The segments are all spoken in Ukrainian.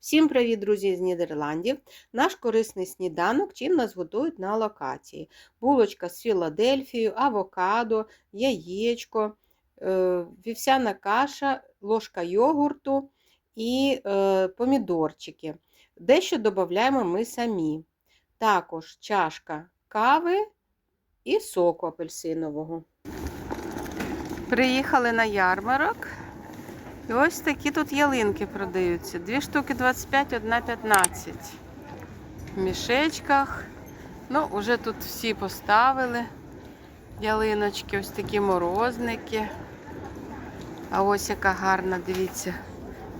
Всім привіт, друзі, з Нідерландів! Наш корисний сніданок, чим нас готують на локації. Булочка з Філадельфією, авокадо, яєчко, е, вівсяна каша, ложка йогурту і е, помідорчики. Дещо додаємо ми самі. Також чашка кави і соку апельсинового. Приїхали на ярмарок. І ось такі тут ялинки продаються. Дві штуки 25, одна 15. В мішечках. Ну, вже тут всі поставили ялиночки, ось такі морозники. А ось яка гарна, дивіться,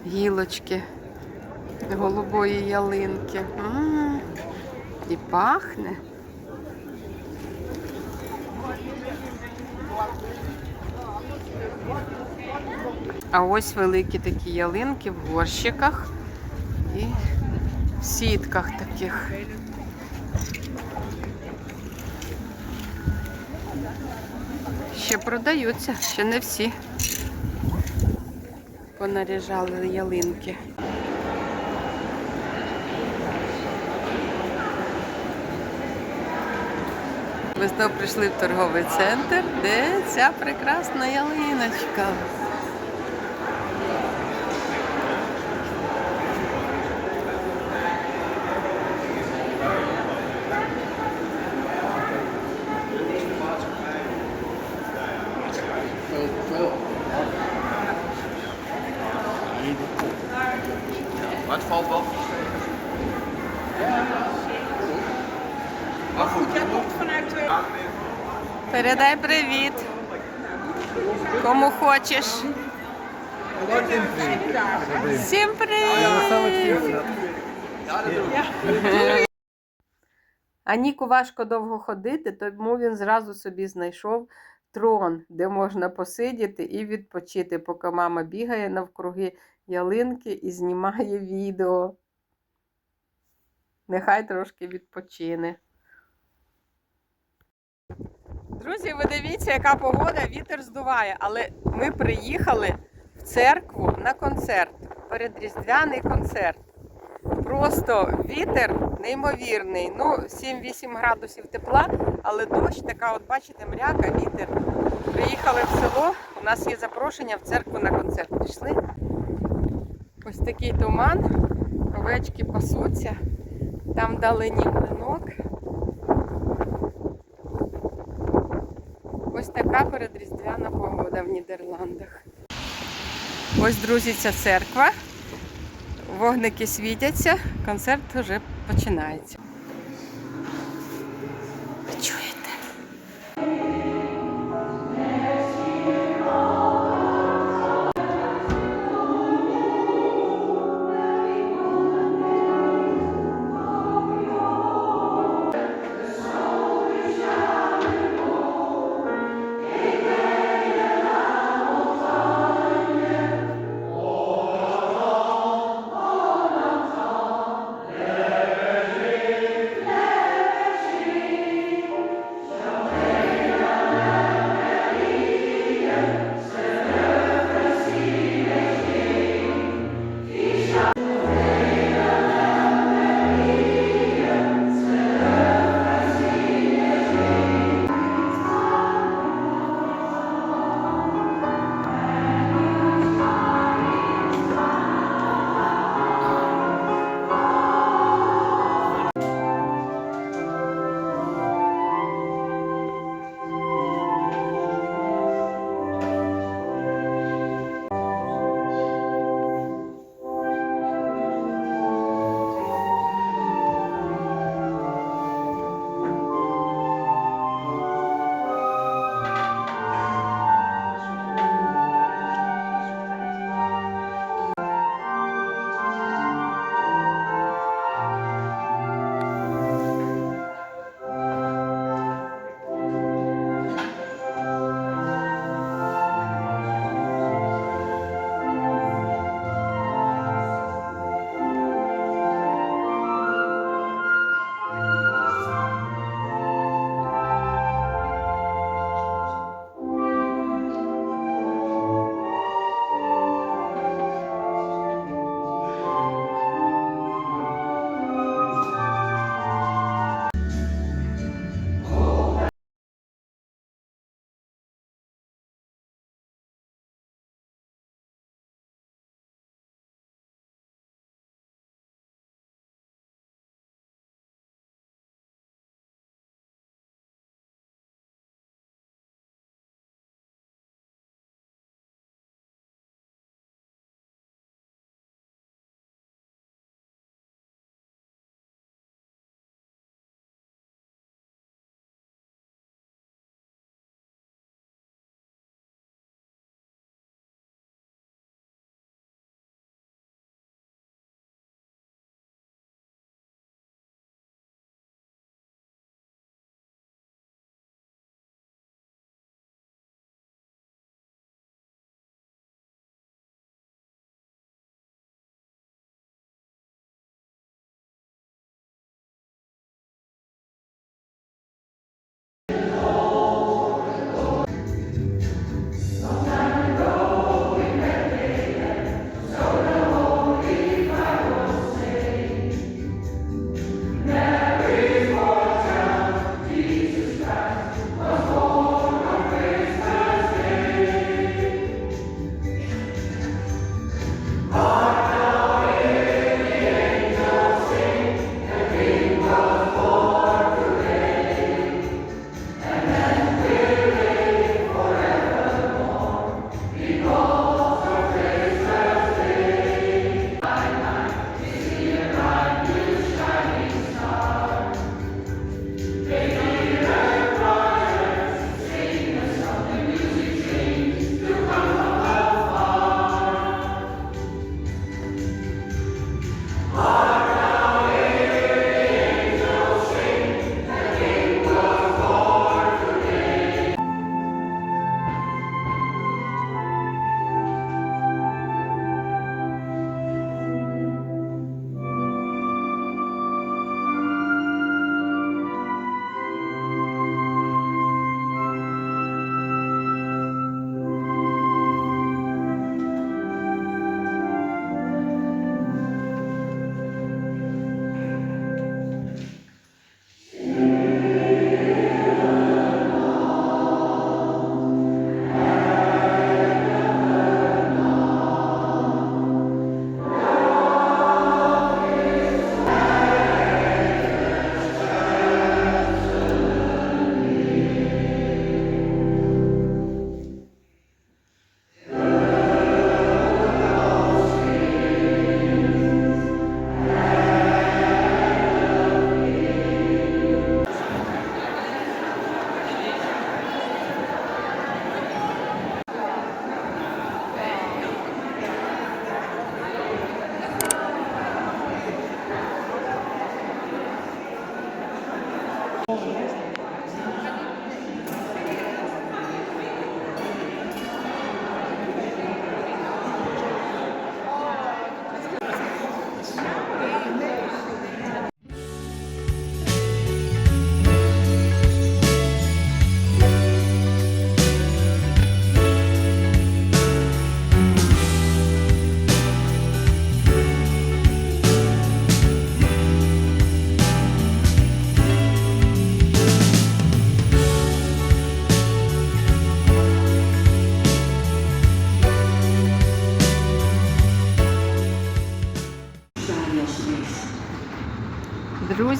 гілочки голубої ялинки. М -м -м. І пахне. А ось великі такі ялинки в горщиках і в сітках таких. Ще продаються, ще не всі. Понаряжали ялинки. Ми знову прийшли в торговий центр, де ця прекрасна ялиночка. Maar het valt wel. Maar goed, jij komt vanuit twee. Передай привіт. Кому хочеш. Всім привіт! А Ніку важко довго ходити, тому він зразу собі знайшов трон, де можна посидіти і відпочити, поки мама бігає навкруги ялинки і знімає відео. Нехай трошки відпочине. Друзі, ви дивіться, яка погода, вітер здуває, але ми приїхали в церкву на концерт, передріздвяний концерт. Просто вітер неймовірний. Ну, 7-8 градусів тепла, але дощ така, от бачите, мряка, вітер. Приїхали в село, у нас є запрошення в церкву на концерт. Пішли. Ось такий туман, овечки пасуться, там далині млинок. Ось така передріздвяна погода в Нідерландах. Ось, друзі, ця церква. Вогники світяться, концерт вже починається.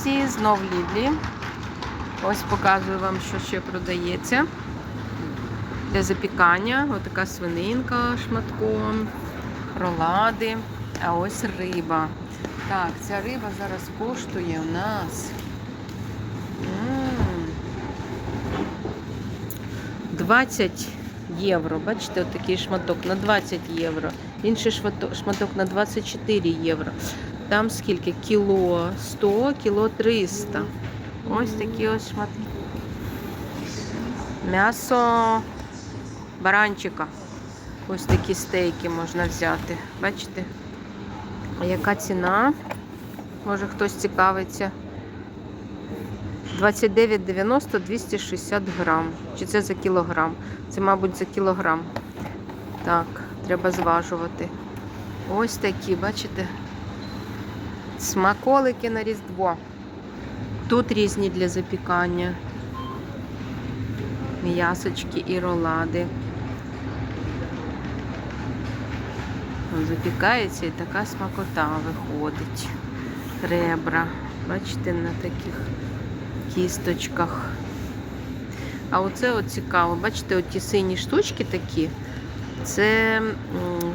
Друзі, знов Лідлі. Ось показую вам, що ще продається. Для запікання. Отака свининка шматком, ролади. А ось риба. Так, ця риба зараз коштує у нас. 20 євро. Бачите, отакий шматок на 20 євро. Інший шматок, на 24 євро. Там скільки? Кіло 100, кіло 300. Ось такі ось шматки. М'ясо баранчика. Ось такі стейки можна взяти. Бачите? Яка ціна? Може хтось цікавиться. 29,90 260 грам. Чи це за кілограм? Це, мабуть, за кілограм. Так, треба зважувати. Ось такі, бачите? Смаколики на Різдво. Тут різні для запікання. М'ясочки і ролади. Запікається і така смакота виходить. Ребра. Бачите, на таких кісточках. А оце от цікаво, бачите, оті сині штучки такі. Це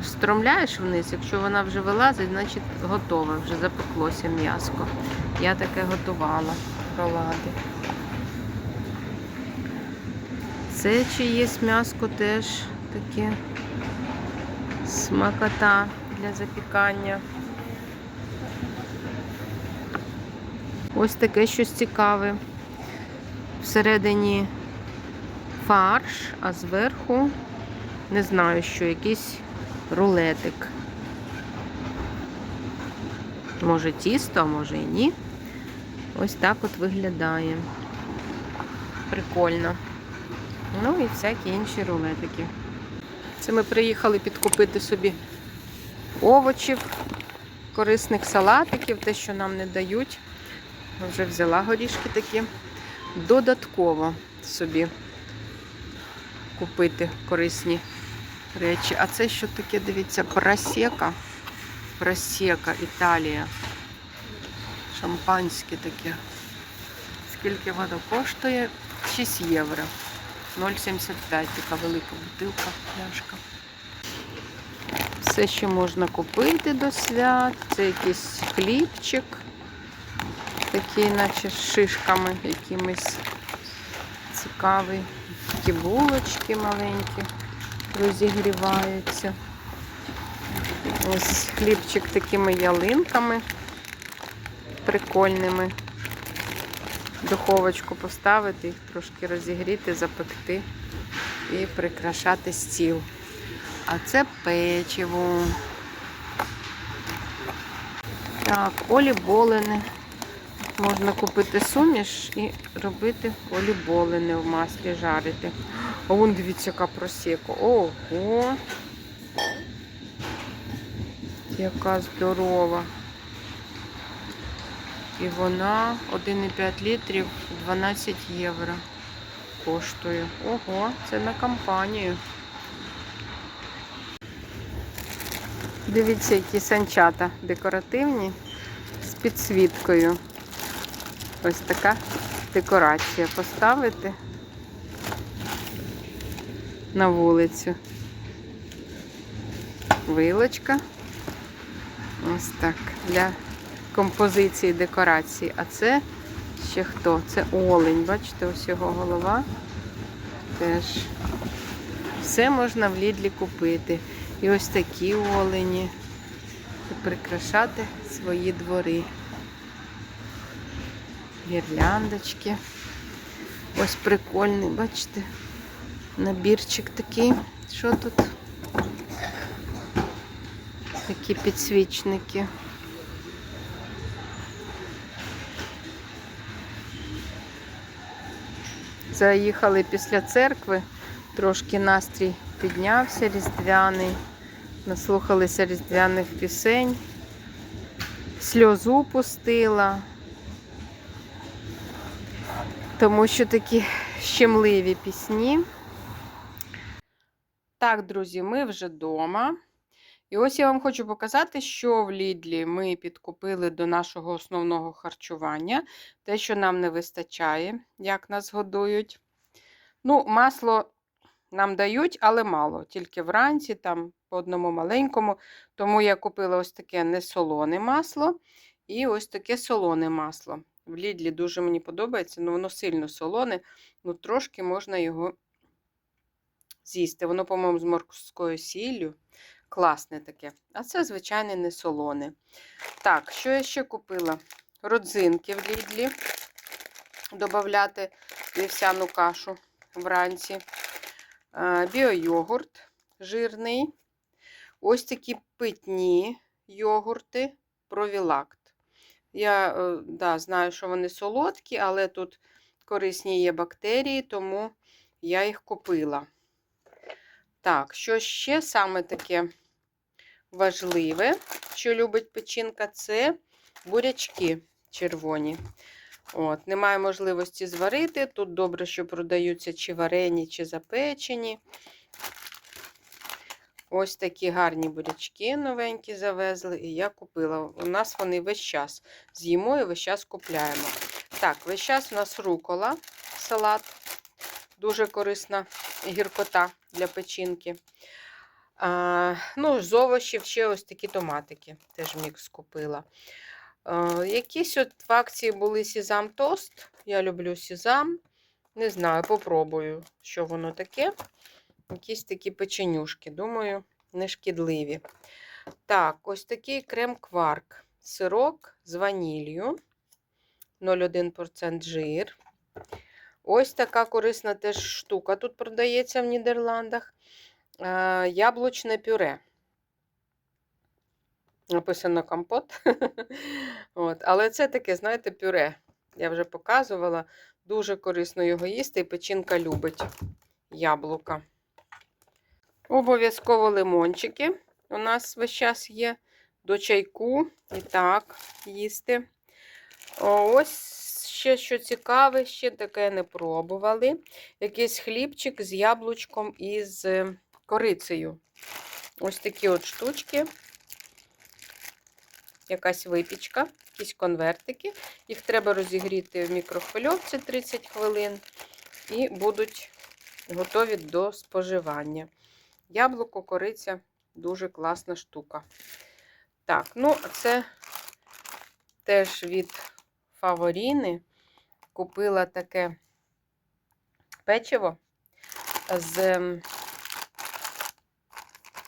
стромляєш вниз, якщо вона вже вилазить, значить готова, вже запеклося м'яско. Я таке готувала ролади. Це чиєсь м'яско теж таке смакота для запікання. Ось таке щось цікаве. Всередині фарш, а зверху не знаю, що якийсь рулетик. Може тісто, а може і ні. Ось так от виглядає. Прикольно. Ну і всякі інші рулетики. Це ми приїхали підкупити собі овочів, корисних салатиків, те, що нам не дають. Вже взяла горішки такі. Додатково собі купити корисні речі. А це що таке, дивіться, просека. Просека, Італія. Шампанське таке. Скільки воно коштує? 6 євро. 0,75 така велика бутилка, пляшка. Все, що можна купити до свят. Це якийсь хлібчик. Такий, наче з шишками якимись цікавий. Такі булочки маленькі розігріваються. Ось хлібчик такими ялинками прикольними. Духовочку поставити, їх трошки розігріти, запекти і прикрашати стіл. А це печиво. Так, оліболини. Можна купити суміш і робити оліболини в маслі жарити. А вон дивіться, яка просека. Ого! Яка здорова. І вона 1,5 літрів 12 євро коштує. Ого, це на компанію. Дивіться, які санчата декоративні з підсвіткою. Ось така декорація поставити на вулицю. Вилочка. Ось так. Для композиції декорації. А це ще хто? Це олень. Бачите, ось його голова. Теж. Все можна в Лідлі купити. І ось такі олені. І прикрашати свої двори. Гірляндочки. Ось прикольний, бачите? Набірчик такий. Що тут? Такі підсвічники. Заїхали після церкви, трошки настрій піднявся різдвяний, наслухалися різдвяних пісень, сльозу пустила, тому що такі щемливі пісні. Так, друзі, ми вже вдома. І ось я вам хочу показати, що в Лідлі ми підкупили до нашого основного харчування, те, що нам не вистачає, як нас годують. Ну, масло нам дають, але мало. Тільки вранці, там по одному маленькому. Тому я купила ось таке несолоне масло і ось таке солоне масло. В Лідлі дуже мені подобається, ну воно сильно солоне, ну трошки можна його з'їсти. Воно, по-моєму, з морською сіллю. Класне таке. А це, звичайне, не солоне. Так, що я ще купила? Родзинки в Лідлі. Добавляти вівсяну кашу вранці. Біойогурт жирний. Ось такі питні йогурти провілакт. Я е, да, знаю, що вони солодкі, але тут корисні є бактерії, тому я їх купила. Так, що ще саме таке важливе, що любить печінка, це бурячки червоні. От, Немає можливості зварити. Тут добре, що продаються чи варені, чи запечені. Ось такі гарні бурячки новенькі завезли, і я купила. У нас вони весь час з'їмо і весь час купляємо. Так, весь час у нас рукола, салат. Дуже корисна гіркота для печінки. А, ну, з овочів ще ось такі томатики. Теж мікс купила. А, якісь от в акції були сізам тост. Я люблю сізам. Не знаю, попробую, що воно таке. Якісь такі печенюшки, думаю, не шкідливі. Так, ось такий крем-кварк. Сирок з ваніллю. 0,1% жир. Ось така корисна теж штука тут продається в Нідерландах. Яблучне пюре. Написано компот. От. Але це таке, знаєте, пюре. Я вже показувала. Дуже корисно його їсти, і печінка любить яблука. Обов'язково лимончики у нас весь час є до чайку. І так, їсти. Ось ще що цікаве, ще таке не пробували. Якийсь хлібчик з яблучком і з корицею. Ось такі от штучки. Якась випічка, якісь конвертики. Їх треба розігріти в мікрохвильовці 30 хвилин. І будуть готові до споживання. Яблуко, кориця дуже класна штука. Так, ну, це теж від Фаворіни. Купила таке печиво з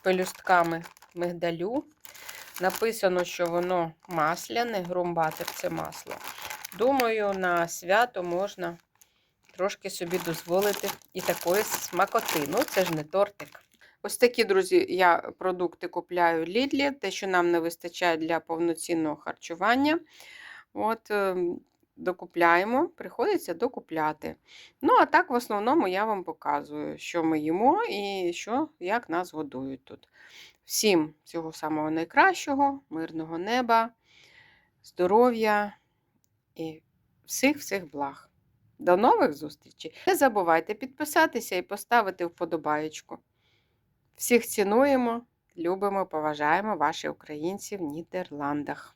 пелюстками мигдалю. Написано, що воно масляне, грумбатер це масло. Думаю, на свято можна трошки собі дозволити і такої смакоти. Ну, це ж не тортик. Ось такі, друзі, я продукти купляю Лідлі, те, що нам не вистачає для повноцінного харчування. От, ем, докупляємо, приходиться докупляти. Ну, а так, в основному, я вам показую, що ми їмо і що, як нас годують тут. Всім всього самого найкращого, мирного неба, здоров'я і всіх-всіх благ. До нових зустрічей! Не забувайте підписатися і поставити вподобаєчку. Всіх цінуємо, любимо, поважаємо ваші українці в Нідерландах.